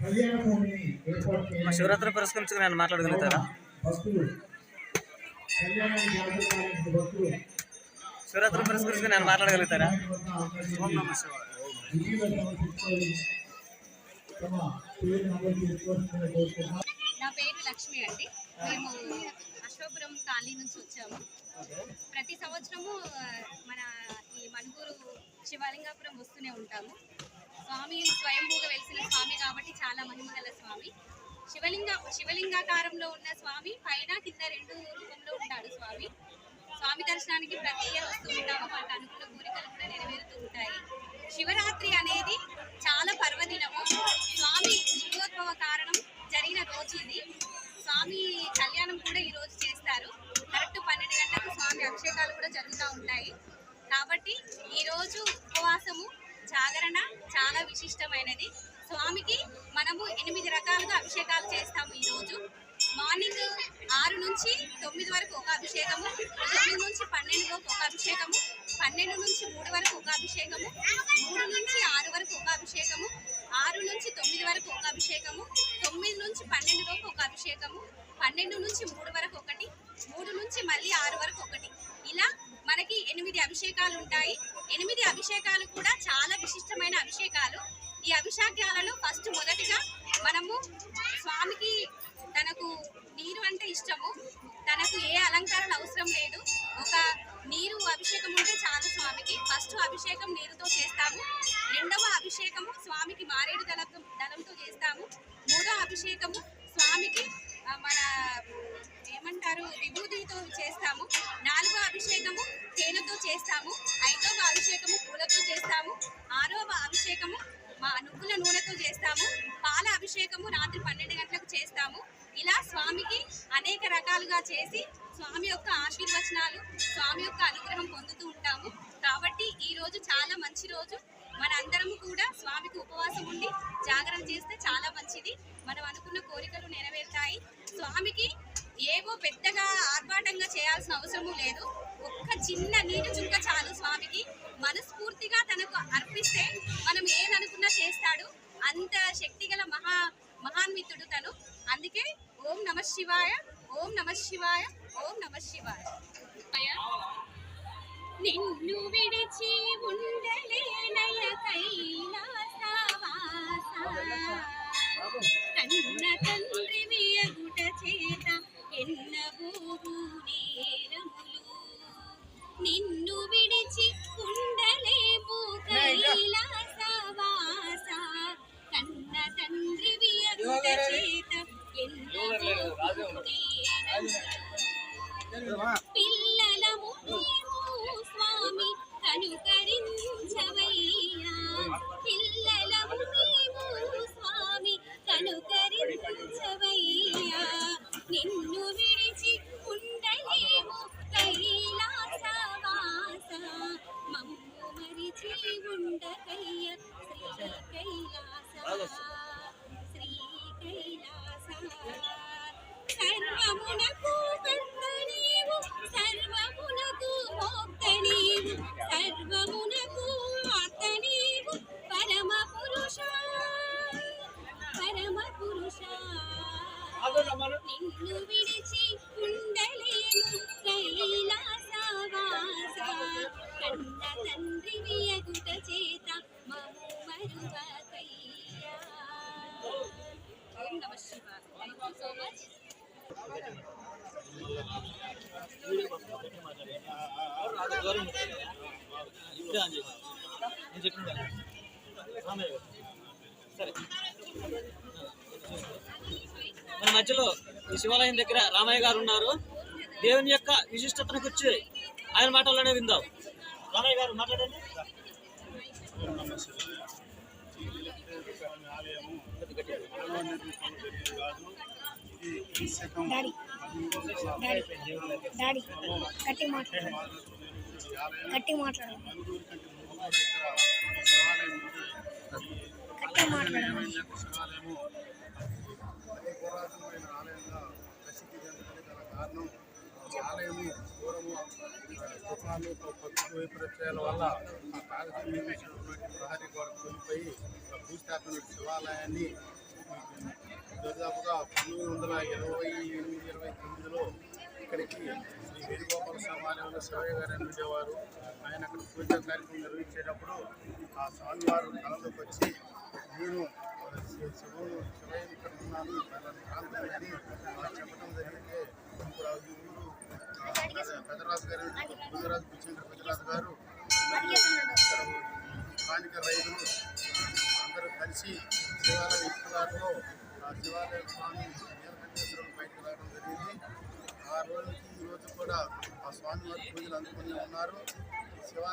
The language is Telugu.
కళ్యాణ మహోత్సవానికి భక్తుల శివరాత్రి పురస్కరించుకుని నేను మాట్లాడగలుగుతారా? శివరాత్రి పురస్కరించుకుని నేను మాట్లాడగలుగుతారా? నా పేరు లక్ష్మి అండి. మేము అశోపురం కాలనీ నుంచి వచ్చాము. ప్రతి సంవత్సరము మన ఈ మణుగూరు శివలింగాపురం వస్తూనే ఉంటాము. స్వామి స్వయంభూగా వెలిసిన స్వామి కాబట్టి చాలా మహిమగల స్వామి. శివలింగ శివలింగాకారంలో ఉన్న స్వామి పైన కింద రెండు రూపంలో ఉంటాడు స్వామి. స్వామి దర్శనానికి ప్రతి ఇయర్ వస్తూ ఉంటాము. మనకు అనుకున్న కోరికలు జరుగుతూ ఉంటాయి. కాబట్టి ఈరోజు ఉపవాసము జాగరణ చాలా విశిష్టమైనది. స్వామికి మనము ఎనిమిది రకాలుగా అభిషేకాలు చేస్తాము ఈరోజు మార్నింగ్ ఆరు నుంచి తొమ్మిది వరకు ఒక అభిషేకము తొమ్మిది నుంచి పన్నెండులోకి ఒక అభిషేకము పన్నెండు నుంచి మూడు వరకు ఒక అభిషేకము మూడు నుంచి ఆరు వరకు ఒక అభిషేకము ఆరు నుంచి తొమ్మిది వరకు ఒక అభిషేకము తొమ్మిది నుంచి పన్నెండులోకి ఒక అభిషేకము పన్నెండు నుంచి మూడు వరకు ఒకటి మూడు నుంచి మళ్ళీ ఆరు వరకు ఒకటి. ఇలా మనకి ఎనిమిది అభిషేకాలు ఉంటాయి ఎనిమిది అభిషేకాలు కూడా చాలా విశిష్టమైన అభిషేకాలు. ఈ అభిషేకాలలో ఫస్ట్ మొదటిగా మనము స్వామికి తనకు నీరు అంటే ఇష్టము. తనకు ఏ అలంకరణ అవసరం లేదు. ఒక నీరు అభిషేకం ఉంటే చాలు స్వామికి. ఫస్ట్ అభిషేకం నీరుతో చేస్తాము. రెండవ అభిషేకము స్వామికి మారేడు దళంతో దళంతో చేస్తాము. మూడో అభిషేకము స్వామికి మన ఏమంటారు? విభూతితో చేస్తాము. నాలుగో అభిషేకము తేనెతో చేస్తాము. ఐదవ అభిషేకము పూలతో చేస్తాము. ఆరవ అభిషేకము మా నువ్వుల నూనెతో చేస్తాము. పాల అభిషేకము రాత్రి పన్నెండు గంటలకు చేస్తాము. ఇలా స్వామికి అనేక రకాలుగా చేసి స్వామి యొక్క ఆశీర్వచనాలు స్వామి యొక్క అనుగ్రహం పొందుతూ ఉంటాము. కాబట్టి ఈ రోజు చాలా మంచి రోజు. మనందరము కూడా స్వామికి ఉపవాసం ఉండి జాగరణ చేస్తే చాలా మంచిది. మనం అనుకున్న కోరికలు నెరవేరుతాయి. స్వామికి ఏవో పెద్దగా ఆర్భాటంగా చేయాల్సిన అవసరము లేదు. ఒక్క చిన్న నీటి చుక్క చాలు స్వామికి. మనస్ఫూర్తిగా తనకు అర్పిస్తే మనం ఏదనుకున్నా చేస్తాడు. అంత శక్తిగల మహా మహాన్వితుడు తను. అందుకే ఓం నమ శివాయ ఓం నమ శివాయ ఓం నమ శివాయ. నిన్ను విడిచి ఉండలేనయ కైలాసవాస. కన్న పిల్లలము మేము స్వామి కనుకరించవయ్యా పిల్లలము మేము స్వామి కనుకరించవయ్యా నిన్ను విడిచి ఉండలేము కైలాసవాస మమ్ము మరిచి ఉండకయ్య శ్రీ కైలాస మన మధ్యలో ఈ శివాలయం దగ్గర రామయ్య గారు ఉన్నారు. దేవుని యొక్క విశిష్టతను గురించి ఆయన మాటల్లోనే విందాం. రామయ్య గారు మాట్లాడండి. డాడీ. గట్టి మాట్లాడు గట్టి మాట్లాడు గట్టి మాట్లాడు శివాలయము అతి పురాతనమైన ఆలయంగా ప్రసిద్ధి చెందడానికి గల కారణం ఈ ఆలయము పూర్వము తుఫాను పక్షు వైపరీత్యాల వల్ల ఆ కాలకి నిర్మించినటువంటి ప్రహరీ గోడ కూలిపోయి ఆ భూస్థాపన శివాలయాన్ని దాదాపుగా పంతొమ్మిది వందల ఇరవై ఎనిమిది ఇరవై తొమ్మిదిలో ఇక్కడికి శ్రీ వేణుగోపాల సమాలయంలో శివయ్య గారు అని ఉండేవారు. ఆయన అక్కడ పూజ కార్యక్రమం నిర్వహించేటప్పుడు ఆ స్వామివారు కళలోకి వచ్చి నేను శివుడు శివయ్య ఇక్కడ ఉన్నాను పలానా ప్రాంతం అని అలా చెప్పడం జరిగితే ఇప్పుడు ఆ ఊరు ఆ, పెద్దరాజు గారు గుజరాత్ కూర్చుంటారు పెద్దరాజు గారు స్థానిక రైతులు అందరూ కలిసి శివాలయం ఇటులాటలో ఆ శివాలయ స్వామి నీలకంఠేశ్వరం బయటకు రావడం జరిగింది. ఆ రోజు ఈ రోజు కూడా ఆ స్వామివారి పూజలు అందుకుని ఉన్నారు. శివాలయం